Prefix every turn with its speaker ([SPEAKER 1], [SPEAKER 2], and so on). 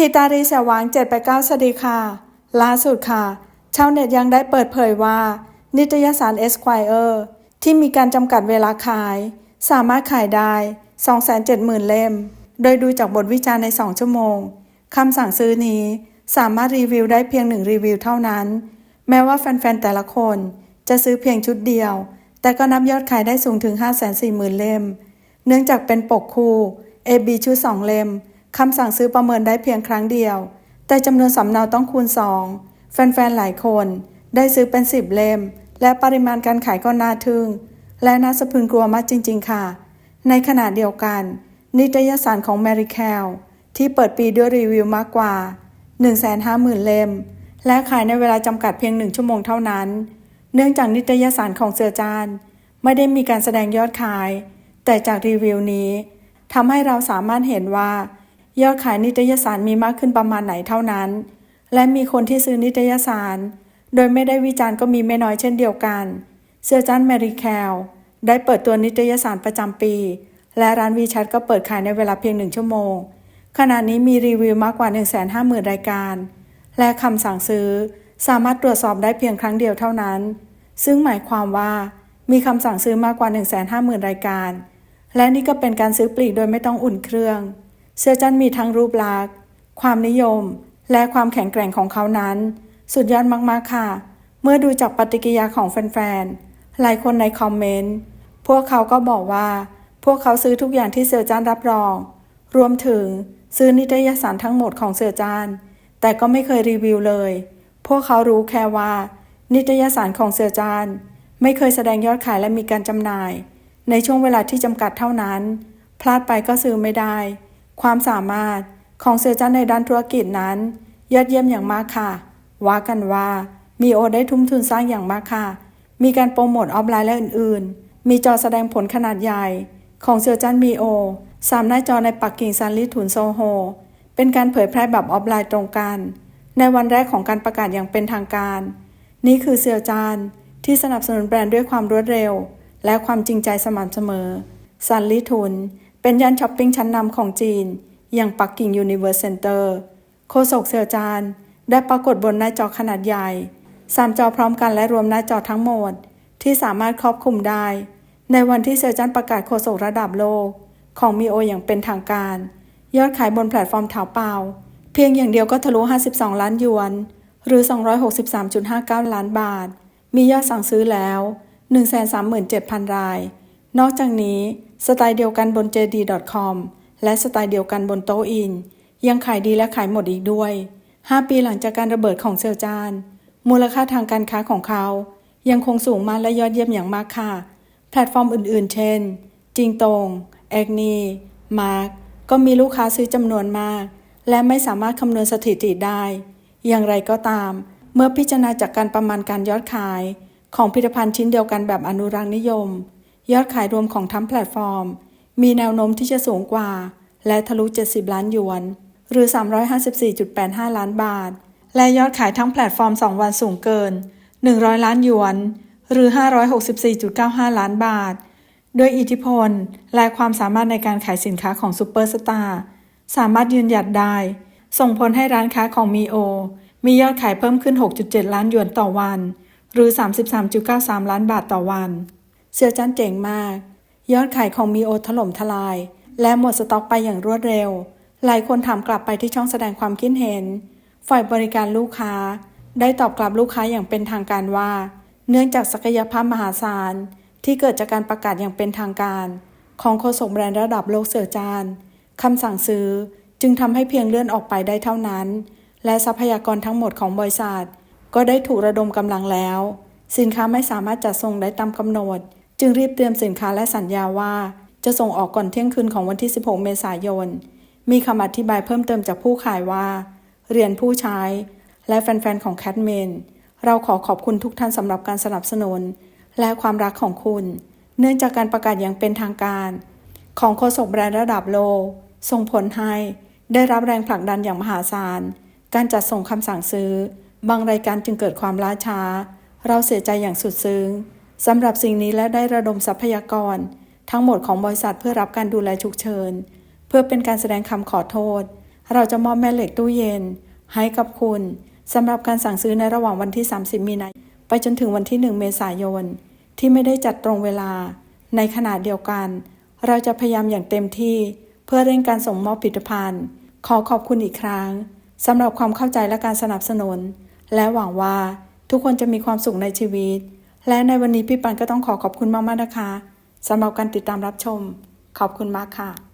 [SPEAKER 1] ทีตารีเสวาง789สวัสดีค่ะล่าสุดค่ะ ชาวเน็ตยังได้เปิดเผยว่า นิตยสาร Esquire ที่มีการจำกัดเวลาขาย สามารถขายได้ 270,000 เล่ม โดยดูจากบทวิจารณ์ใน 2 ชั่วโมงคำสั่งซื้อนี้สามารถรีวิวได้เพียงหนึ่งรีวิวเท่านั้น แม้ว่าแฟนๆ แต่ละคนจะซื้อเพียงชุดเดียว แต่ก็นับยอดขายได้สูงถึง 540,000 เล่ม เนื่องจากเป็นปกคู่ AB ชุด 2 เล่ม คำสั่งซื้อประเมินได้เพียงครั้งเดียว แต่จำนวนสำเนาต้องคูณ 2 แฟนๆ หลายคนได้ซื้อเป็น 10 เล่ม และปริมาณการขายก็น่าทึ่ง และน่าสะพรึงกลัวมากจริง ๆ ค่ะ ในขณะเดียวกัน นิตยสารของ Mary c a l ที่เปิดปีด้วยรีวิวมากกว่า 150,000 เล่ม และขายในเวลาจำกัดเพียงหนึ่งชั่วโมงเท่านั้น เนื่องจากนิตยสารของเสือจานไม่ได้มีการแสดงยอดขาย แต่จากรีวิวนี้ทำให้เราสามารถเห็นว่า ยอดขายนิตยสารมีมากขึ้นประมาณไหนเท่านั้น และมีคนที่ซื้อนิตยสาร โดยไม่ได้วิจารณ์ก็มีไม่น้อยเช่นเดียวกันเสื้อจันแมรีแคลได้เปิดตัวนิตยสารประจำปี และร้านวีชัดก็เปิดขายในเวลาเพียงหนึ่งชั่วโมง ขณะนี้มีรีวิวมากกว่า 150,000 รายการ และคำสั่งซื้อสามารถตรวจสอบได้เพียงครั้งเดียวเท่านั้น ซึ่งหมายความว่ามีคำสั่งซื้อมากกว่า 150,000 รายการ และนี่ก็เป็นการซื้อปลีกโดยไม่ต้องอุ่นเครื่อง เสื้อจันมีทั้งรูปลักษณ์ ความนิยม และความแข็งแกร่งของเขานั้น สุดยอดมากๆค่ะ เมื่อดูจากปฏิกิริยาของแฟนๆ หลายคนในคอมเมนต์ พวกเขาก็บอกว่า พวกเขาซื้อทุกอย่างที่เสือจานรับรอง รวมถึงซื้อนิตยสารทั้งหมดของเสือจาน แต่ก็ไม่เคยรีวิวเลย พวกเขารู้แค่ว่า นิตยสารของเสือจาน ไม่เคยแสดงยอดขายและมีการจำหน่าย ในช่วงเวลาที่จำกัดเท่านั้น พลาดไปก็ซื้อไม่ได้ ความสามารถของเสือจันในด้านธุรกิจนั้น ยอดเยี่ยมอย่างมากค่ะ ว่ากันว่ามีโอได้ทุ่มทุนสร้างอย่างมากค่ะ มีการโปรโมทออฟไลน์และอื่นๆ มีจอแสดงผลขนาดใหญ่ ของเสือจันมีโอสามหน้าจอในปักกิ่งซันลิถุนโซโฮ เป็นการเผยแพร่แบบออฟไลน์ตรงกัน ในวันแรกของการประกาศอย่างเป็นทางการ นี่คือเสือจานที่สนับสนุนแบรนด์ด้วยความรวดเร็ว และความจริงใจสม่ำเสมอซันลิทุน เป็นย่านช้อปปิ้งชั้นนำของจีน อย่างปักกิ่งยูนิเวอร์สเซ็นเตอร์โคศกเสือจาน ได้ปรากฏบนหน้าจอขนาดใหญ่สามจอพร้อมกันและรวมหน้าจอทั้งหมด ที่สามารถครอบคลุมได้ ในวันที่เสือจันประกาศโคศกระดับโลก ของมีโออย่างเป็นทางการ ยอดขายบนแพลตฟอร์มเถาเปล่า เพียงอย่างเดียวก็ทะลุ 52 ล้านหยวน หรือ 263.59 ล้านบาท มียอดสั่งซื้อแล้ว 137,000 ราย นอกจากนี้สไตล์เดียวกันบน JD.com และสไตล์เดียวกันบนโตอิน ยังขายดีและขายหมดอีกด้วย 5 ปีหลังจากการระเบิดของเซลจาน มูลค่าทางการค้าของเขา ยังคงสูงมากและยอดเยี่ยมอย่างมากค่ะ แพลตฟอร์มอื่นๆ เช่น จิงตงเอกนีมาร์กก็มีลูกค้าซื้อจำนวนมาก และไม่สามารถคำนวณสถิติได้ อย่างไรก็ตาม เมื่อพิจารณาจากการประมาณการยอดขาย ของผลิตภัณฑ์ชิ้นเดียวกันแบบอนุรักษ์นิยม ยอดขายรวมของทั้งแพลตฟอร์ม มีแนวโน้มที่จะสูงกว่า และทะลุ 70 ล้านหยวน หรือ 354.85 ล้านบาท และยอดขายทั้งแพลตฟอร์ม 2 วันสูงเกิน 100 ล้านหยวน หรือ 564.95 ล้านบาท โดยอิทธิพล และความสามารถในการขายสินค้าของซูเปอร์สตาร์สามารถยืนหยัดได้ ส่งผลให้ร้านค้าของมีโอ มียอดขายเพิ่มขึ้น 6.7 ล้านหยวนต่อวัน หรือ 33.93 ล้านบาทต่อวัน เสื้อจันเจ๋งมาก ยอดขายของมีโอถล่มทลาย และหมดสต็อกไปอย่างรวดเร็ว หลายคนถามกลับไปที่ช่องแสดงความคิดเห็น ฝ่ายบริการลูกค้า ได้ตอบกลับลูกค้าอย่างเป็นทางการว่า เนื่องจากศักยภาพมหาศาลที่เกิดจากการประกาศอย่างเป็นทางการ ของโฆษกแบรนด์ระดับโลกเสือจานคำสั่งซื้อจึงทำให้เพียงเลื่อนออกไปได้เท่านั้น และทรัพยากรทั้งหมดของบริษัท ก็ได้ถูกระดมกำลังแล้ว สินค้าไม่สามารถจัดส่งได้ตามกำหนด จึงรีบเตรียมสินค้าและสัญญาว่า จะส่งออกก่อนเที่ยงคืนของวันที่ 16 เมษายน มีคำอธิบายเพิ่มเติมจากผู้ขายว่า เรียนผู้ใช้ และแฟนๆ ของแคทเมนเราขอขอบคุณทุกท่านสำหรับการสนับสนุน และความรักของคุณ เนื่องจากการประกาศอย่างเป็นทางการ ของโฆษกแบรนด์ระดับโลกส่งผลให้ได้รับแรงผลักดันอย่างมหาศาล การจัดส่งคำสั่งซื้อ บางรายการจึงเกิดความล่าช้า เราเสียใจอย่างสุดซึ้ง สำหรับสิ่งนี้และได้ระดมทรัพยากร ทั้งหมดของบริษัทเพื่อรับการดูแลฉุกเฉิน เพื่อเป็นการแสดงคำขอโทษ เราจะมอบแม่เหล็กตู้เย็น ให้กับคุณสำหรับการสั่งซื้อในระหว่างวันที่ 30 มีนาคมไปจนถึงวันที่ 1 เมษายน ที่ไม่ได้จัดตรงเวลา ในขณะเดียวกัน เราจะพยายามอย่างเต็มที่ เพื่อเร่งการส่งมอบผลิตภัณฑ์ ขอขอบคุณอีกครั้งสำหรับความเข้าใจและการสนับสนุน และหวังว่าทุกคนจะมีความสุขในชีวิต และในวันนี้พี่ปันก็ต้องขอขอบคุณมากๆนะคะสำหรับการติดตามรับชม ขอบคุณมากค่ะ